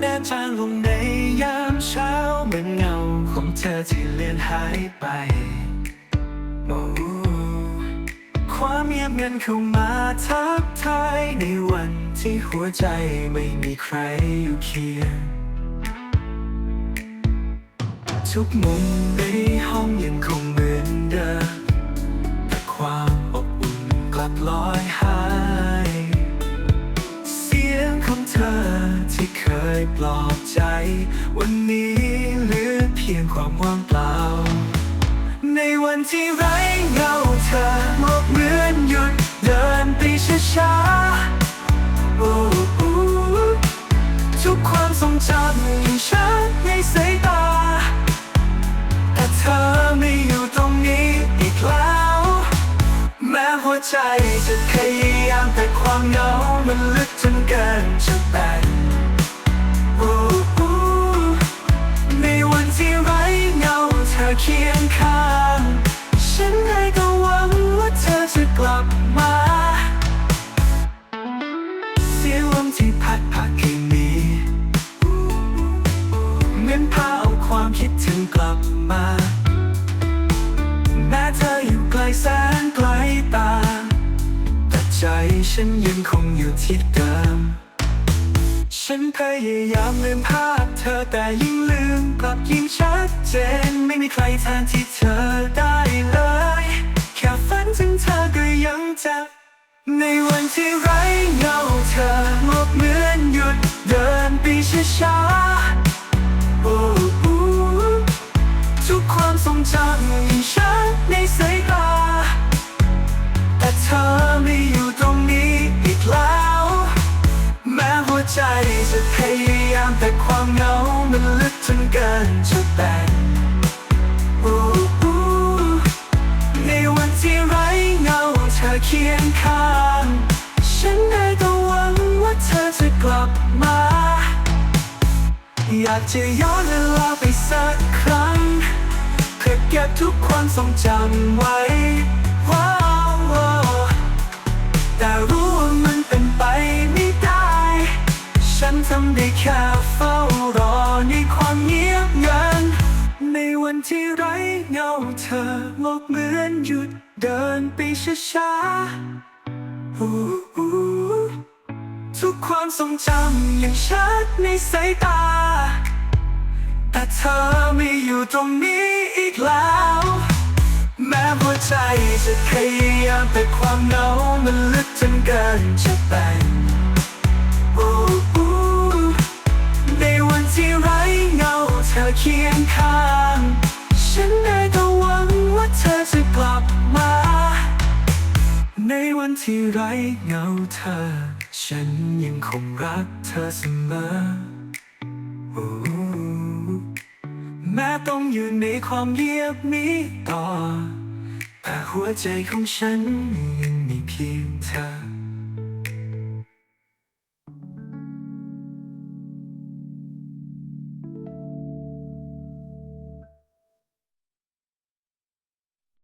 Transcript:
แนมจางลงในยามเช้าเหมือนเงาของเธอที่เลือนหายไปความเงียบเงันเข้ามาทักทายในวันที่หัวใจไม่มีใครอยู่เคียงทุกมุมในห้อง ปลอบใจ วันนี้เหลือเพียงความว่างเปล่า ในวันที่ไร้เงาเธอหมอกเหมือนหยุดเดินไปช้าๆโอ้โอ้ทุกความทรงจำยังชัดในสายตา แต่เธอไม่อยู่ตรงนี้อีกแล้ว แม้หัวใจจะพยายามแต่ความเหงา เคียงข้าง ฉันได้ก็หวังว่าเธอจะกลับมา เสียงลมที่พัดผ่านคืนนี้เหมือนพาเอาความคิดถึงกลับมา แม้เธออยู่ไกลแสนไกลตา แต่ใจฉันยังคงอยู่ที่เดิม ฉันพยายามลืมภาพ อแต่ยิ่งลืมกลับยิ่งชัดเจน ไม่มีใครแทนที่เธอได้เลย แค่ฝันถึงเธอก็ยังเจ็บในวันที่ไร้เงาเธอหมดเหมือนหยุดเดิน ใจจะพยายามแต่ความเหงามันลึกจนเกินจะแบ่งในวันที่ไร้เงาเธอเคียงข้าง ฉันได้แต่หวังว่าเธอจะกลับมา อยากจะย้อนเวลาไปสักครั้งเพื่อเก็บทุกความทรงจำไว้ ที่ไร้เงาเธอโลกเหมือนหยุดเดินไปช้าๆอู้อู้ทุกความทรงจำยังชัดในสายตา แต่เธอไม่อยู่ตรงนี้อีกแล้ว แม้หัวใจจะพยายามแต่ความเหงามันลึกจนเกินจะแบ่งในวันที่ไร้เงาเธอเคียงข้าง ฉันได้แต่หวังว่าเธอจะกลับมา ในวันที่ไร้เงาเธอ ฉันยังคงรักเธอเสมอ แม้ต้องอยู่ในความเงียบนี้ต่อ แต่หัวใจของฉันยังมีเพียงเธอ